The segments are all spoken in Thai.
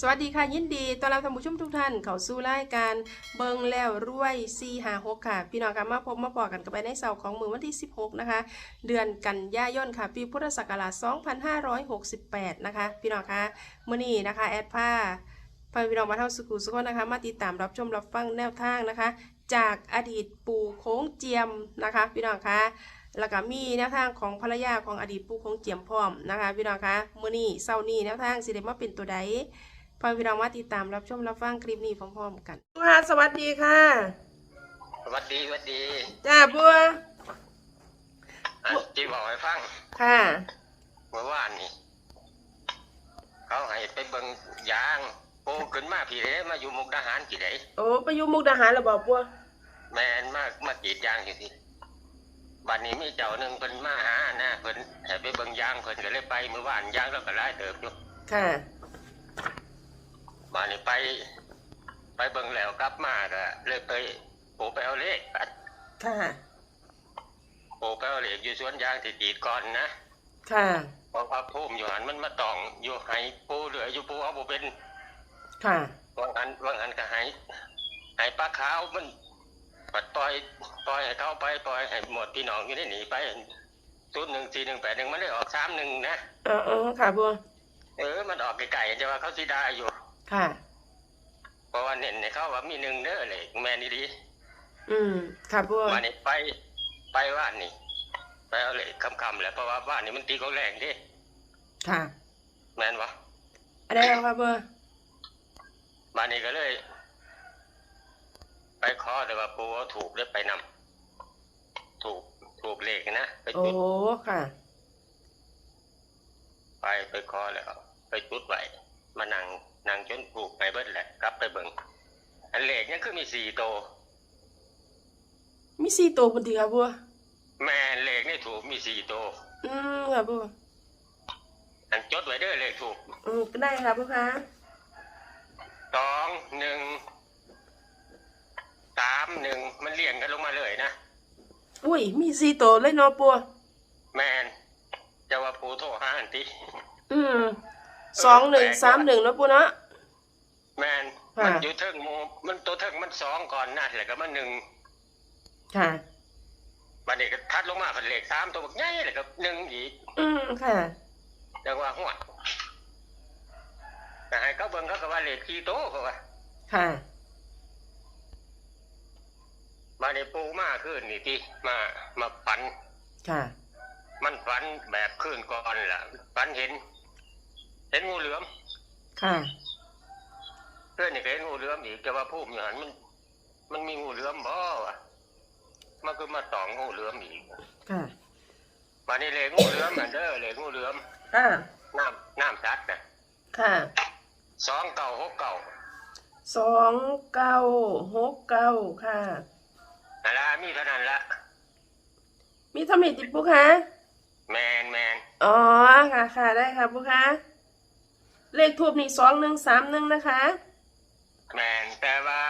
สวัสดีค่ะ ยินดีต้อนรับท่านผู้ชมทุกท่าน เข้าสู่รายการเบิงแล้วรวย4 5 6ค่ะ พี่น้องค่ะมาพบมาปอกันกันไปในเสาร์ของมือวันที่ 16 นะคะ เดือนกันยายนค่ะ ปีพุทธศักราช2568 นะคะ พี่น้องค่ะมื้อนี้นะคะ แอดผ้าพาพี่น้องมาเท่าสุขุสุขนะคะ มาติดตามรับชมรับฟังแนวทางนะคะ จากอดีตปู่โค้งเจียมนะคะ พี่น้องค่ะแล้วก็มีแนวทางของภรรยาของอดีตปู่โค้งเจียมพร้อมนะคะ พี่น้องค่ะมื้อนี้เสาร์นี้แนวทางสิได้มาเป็นตัวใด พอพี่น้องมาติดตามรับชมรับฟังคลิปนี้พร้อมๆกันค่ะสวัสดีค่ะ สวัสดีสวัสดีจ้าบัวอะที่บอกให้ฟังค่ะเมื่อวานนี่เขาให้ไปเบิ่งยางโอ้ขึ้นมาพี่เด้มาอยู่มุกดาหารกี่เด้โอ้ไปอยู่มุกดาหารแล้วบอกบัวแมนมากมากรีดยางอยู่สิบัดนี้มีเจ้าหนึ่งเพิ่นมาหานะเพิ่นให้ไปเบิ่งยางเพิ่นก็เลยไปเมื่อวานยางแล้วก็ไล่เติบอยู่ค่ะ บัดนี้ไป ไปเบิ่งแล้วกลับมาก็เลยไปโอ้ไปเอาเลขอัดค่ะโอ้ไปเอาเลขอยู่สวนยางที่กรีดก่อนนะค่ะเพราะว่าพุ่มอยู่หันมันมาตอง อยู่ให้ปูเหลืออยู่ปูเอาบ่เป็น ค่ะว่างอันว่างอันก็ให้ให้ปลาขาวมันปัดปล่อยปล่อยให้เขาไปปล่อยให้หมดพี่น้องอยู่ได้หนีไปศูนย์หนึ่งสี่หนึ่งแปดหนึ่งมันได้ออกสามหนึ่งนะเออเออค่ะบัวเออ มันออกไกลๆจะว่าเขาสีได้อยู่ ค่ะ เพราะว่าเน้นในเขาว่ามีหนึ่งเด้อเลยแม่นดีอืมค่ะบัวๆวันนี้ไปไปว่านนี่ ไปเอาเลยคำๆแหละเพราะว่าว่านนี่มันตีเขาแรงดิค่ะ แม่นวะอะไรแล้วค่ะบัวบ้านนี้ก็เลย ไปขอแต่ว่าปูเอาถูกได้ไปนำถูกถูกเลขนะไปโอ้จุดค่ะ ไปไปขอแล้วไปจุดไว้มานั่ง นั่งจนปลูกไปเบิดแหละกลับไปเบิ่งอันเลขเนี่ยคือมีสี่โตวมีสี่ตัวบนทีค่ะบัวแม่นเลขนี่ถูกมีสี่โตวอืมค่ะบัวอันจดไว้เด้อเลขถูกอืมก็ได้ค่ะบัวคะสองหนึ่งสามหนึ่งมันเลี่ยงกันลงมาเลยนะอุ้ยมีสี่ตัวเลยเนาะบัวแม่นจะว่าปูโทรหาอันติ อืมสองหนึ่งสามหนึ่งเนาะบัวเนาะ แม่นค่ะ มันอยู่เทิงหมูมันตัวเทิงมันสองก่อนนะแล้วก็มันหนึ่งค่ะ บัดนี้ก็ทัดลงมาเป็นเลขสามตัวบักใหญ่แล้วก็หนึ่งอีกอืมค่ะจังว่าหัวแต่ให้เขาเบิ่งเขาก็ว่าเลขกี่โตเขาว่าค่ะมาในปูมาขึ้นนี่ที่มามาฝัน ค่ะ มันฝันแบบขึ้นก่อนล่ะฝันเห็น เห็นงูเหลือม ค่ะ เพื่อนนี่ก็เห็นงูเหลือมอีกแต่ว่าผู้มีหันมัน มันมีงูเหลือมบ่วะมันก็มาตองงูเหลือมอีกค่ะมาในเลขงูเหลือมอันเด้อเลขงูเหลือมค่ะน้ำน้ำชัดนะค่ะสองเก่าหกเก่าสองเก้าหกเก้าค่ะนั่นละมีเท่านั้นละมีทำมิติปุ๊คะแมนแมนอ๋อค่ะค่ะได้ค่ะปุ๊คะเลขทูบนี่สองหนึ่งสามหนึ่งนะคะ แมนแต่ว่า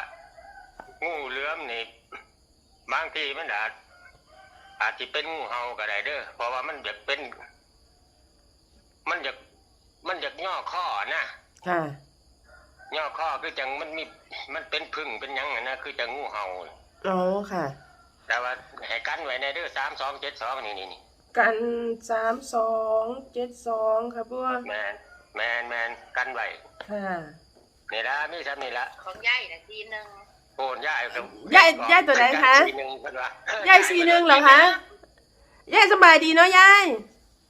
งูเหลือมนี่บางทีมันอาจอาจจะเป็นงูเห่าก็ได้เด้อเพราะว่ามันอยากเป็น มันอยากมันอยากย่อข้อนะค่ะย่อข้อคือจังมันมีมันเป็นพึ่งเป็นหยังอะนะคือจังงูเห่าอ๋อค่ะ แต่ว่าให้กันไว้ในเด้อสามสองเจ็ดสองนี่นี่นี่กันสามสองเจ็ดสองค่ะปุ๊แมนแมนแมนกันไว้ค่ะ นี่ละมีซ้ำนี่ละของย่ายนะทีหนึ่งโอนย่ายครับยายยายตัวไหนคะ สีหนึ่งเพิ่นว่ายายสี่หนึ่งเหรอคะยายสบายดีเนาะยาย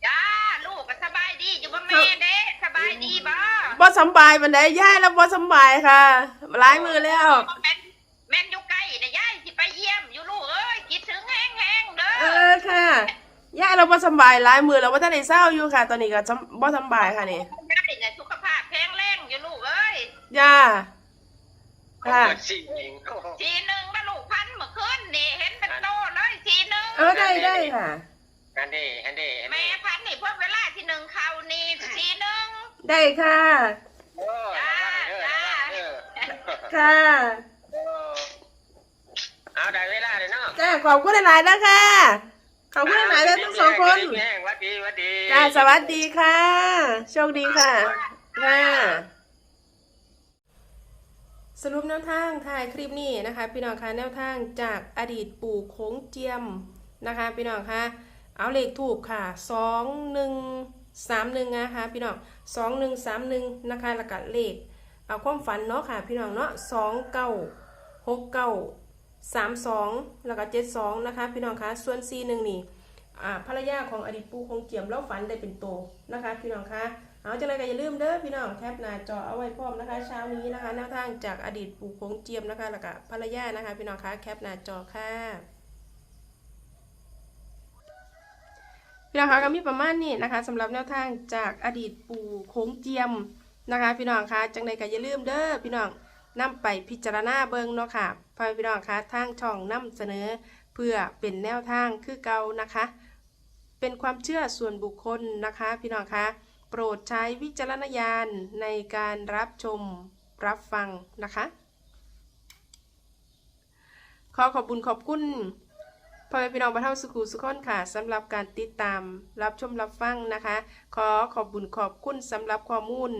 จ้าลูกก็สบายดีอยู่บ่แม่เด้สบายดีบ่บ่สำบายบันไดยายแล้วบ่สำบายค่ะหลายมือแล้วแม่นแม่นอยู่ใกล้นะย่ายสิไปเยี่ยมอยู่ลูกเอ้ยคิดถึงแห้งๆเด้เอออค่ะยายเราบ่สำบายหลายมือแล้วว่าท่านได้เศร้าอยู่ค่ะ ตอนนี้ก็สำบ่สำบายค่ะนี่ ยย่าค่ะเปิดสี่เองโอ้โหทีหนึ่งมาลูกพันเมื่อคืนนี่เห็นเป็นโตเลยทีหนึ่งเออได้ได้ค่ะ อันนี้อันนี้อันแม่นี้พันนี่พวกเวลาที่หนึ่งเขานี่ทีหนึ่งได้ค่ะโอ้ระวังเด้อระวังเด้อค่ะโอ้เอาได้เวลาเลยเนาะจ้าขอบคุณหลายๆนะคะขอบคุณหลายๆเลยทั้งสองคนแม่งหวัดดีหวัดดี จ้าสวัสดีค่ะ โชคดีค่ะค่ะ สรุปแนวทางถ่ายคลิปนี้นะคะ พี่น้องคะแนวทางจากอดีตปู่โค้งเจียมนะคะ พี่น้องคะเอาเลขถูกค่ะสองหนึ่งสามหนึ่งนะคะ พี่น้องสองหนึ่งสามหนึ่งนะคะแล้วก็เลขเอาความฝันเนาะค่ะ พี่น้องเนาะสองเก้าหกเก้าสามสองแล้วก็เจ็ดสองนะคะ พี่น้องคะส่วนซีหนึ่งนี่อ่าภรรยาของอดีตปู่โค้งเจียมแล้วฝันได้เป็นโตนะคะ พี่น้องคะ เอาจังไรก็อย่าลืมเด้อพี่น้องแคปหน้าจอเอาไว้พร้อมนะคะเช้านี้นะคะแนวทางจากอดีตปู่โคงเจียมนะคะแล้วก็ภรรยานะคะ พี่น้องคะแคปหน้าจอค่ะพี่น้องคะก็มีประมาณนี้นะคะสำหรับแนวทางจากอดีตปู่โคงเจียมนะคะ พี่น้องคะจังไรก็อย่าลืมเด้อพี่น้องนำไปพิจารณาเบิ่งเนาะค่ะพ่อพี่น้องคะทางช่องนำเสนอ เพื่อเป็นแนวทางคือเก่านะคะ เป็นความเชื่อส่วนบุคคลนะคะ พี่น้องคะ ปรดใช้วิจารณญาณในการรับชมรับฟังนะคะ ขอขอบคุญขอบคุณพ่อแม่พี่น้องบรรเทาสุขุสุขคนค่ะสำหรับการติดตามรับชมรับฟังนะคะ ขอขอบคุญขอบคุณสำหรับข้อมูล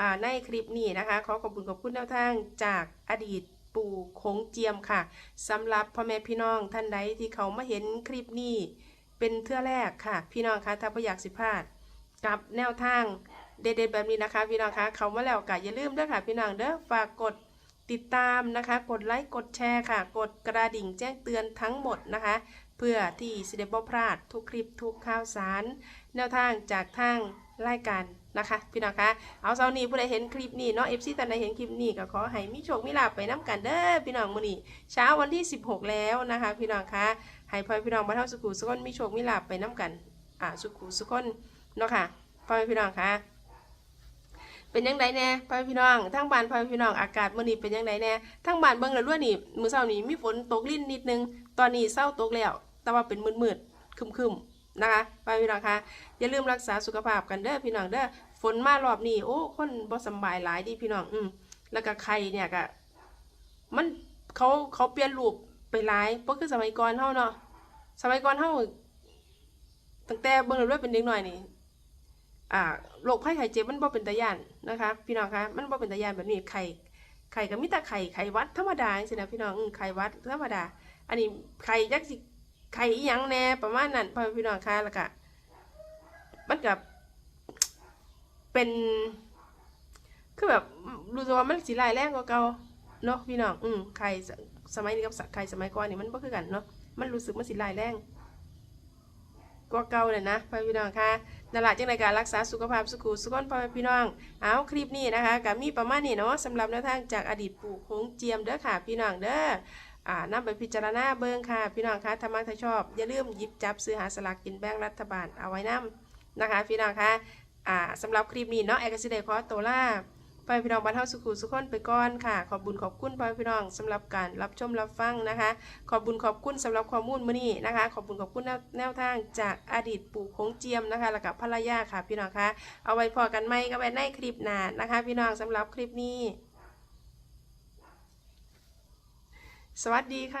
อ่าในคลิปนี้นะคะ ขอขอบคุญขอบคุณแนวทางจากอดีตปู่โขงเจียมค่ะสำหรับพ่อแม่พี่น้องท่านใดที่เขามาเห็นคลิปนี้ เป็นเทื่อแรกค่ะ พี่น้องคะถ้าไม่อยากสิพลาด กับแนวทางเด็ดๆแบบนี้นะคะ พี่น้องคะเขามาแล้วก็อย่าลืมเด้อค่ะ พี่น้องเด้อฝากกดติดตามนะคะ กดไลค์กดแชร์ค่ะ กดกระดิ่งแจ้งเตือนทั้งหมดนะคะ เพื่อที่สิได้บ่พลาดทุกคลิปทุกข่าวสาร แนวทางจากทางรายการนะคะ พี่น้องคะเอาเช้านี้ผู้ใดเห็นคลิปนี้เนาะ FC ท่านใดเห็นคลิปนี้ก็ขอให้มีโชคมีลาภไปน้กันเด้อพี่น้องมื้อนี้เช้าวันที่ 16 แล้วนะคะ พี่น้องคะให้พ่อพี่น้องบรรเทาสุขุสุขคนมีโชคมีลาภไปน้กันอ่าสุขุสุขคน เนาะค่ะพ่อแม่พี่น้องค่ะ เป็นยังไงแน่พ่อแม่พี่น้องทั้งบ้านพ่อแม่พี่น้องอากาศมื้อนี้เป็นยังไงแน่ทั้งบ้านเบิ่งแล้วด้วยนี่มื้อเช้านี้มีฝนตกลิ้นนิดนึง ตอนนี้เศร้าตกแล้ว แต่ว่าเป็นมืดๆคึมๆนะคะพ่อแม่พี่น้องค่ะอย่าลืมรักษาสุขภาพกันเด้อพี่น้องเด้อฝนมารอบนี้โอ้คนบ่สบายหลายดิพี่น้องอืมแล้วก็ไข้เนี่ยก็มันเขาเขาเปลี่ยนรูปไปหลายบ่คือสมัยก่อนเฮาเนาะสมัยก่อนเฮาตั้งแต่เบิ่งแล้วด้วยเป็นเด็กหน้อยนี่ อ่าโรคภัยไข้เจ็บมันบ่เป็นตาย่านนะคะ พี่น้องคะมันบ่เป็นตาย่านแบบนี้ไข้ไข้ก็มีแต่ไข้ไข้หวัดธรรมดาจังซี่นะพี่น้องไข้หวัดธรรมดา อันนี้ไข้จักสิไข้อีหยังแน่ประมาณนั้นพอพี่น้องคะแล้วก็มันก็เป็นคือแบบรู้สึกว่ามันสิร้ายแรงกว่าเก่าเนาะพี่น้องอืมไข้สมัยนี้กับไข้สมัยก่อนนี่มันบ่คือกันเนาะมันรู้สึกมันสิร้ายแรงกว่าเก่าเลยนะพี่น้องคะ นั่นแหละจังในการรักษาสุขภาพสุขุสุขนพ่อแม่พี่น้องเอาคลิปนี้นะคะกับมีประมาณนี้เนาะสำหรับแนวทางจากอดีตปู่โค้งเจียมเด้อค่ะพี่น้องเด้ออ่านำไปพิจารณาเบิ้งค่ะ พี่น้องคะถ้ามักถ้าชอบ อย่าลืมหยิบจับซื้อหาสลากกินแบ่งรัฐบาลเอาไว้นํนะคะ พี่น้องคะอ่าสำหรับคลิปนี้เนาะแอกซิเดขอตัวลา พ่อแม่พี่น้องบ้านเฮาสุขุสุขคนไปก่อนค่ะ ขอบบุญขอบคุณพี่น้องสำหรับการรับชมรับฟังนะคะ ขอบบุญขอบคุณสำหรับข้อมูลมื้อนี้นะคะ ขอบบุญขอบคุณแนวทางจากอดีตปู่คงเจียมนะคะ แล้วกับภรรยาค่ะพี่น้องคะเอาไว้พอกันไหมก็ไว้ในคลิปหน้านะคะ พี่น้องสำหรับคลิปนี้ สวัสดีค่ะ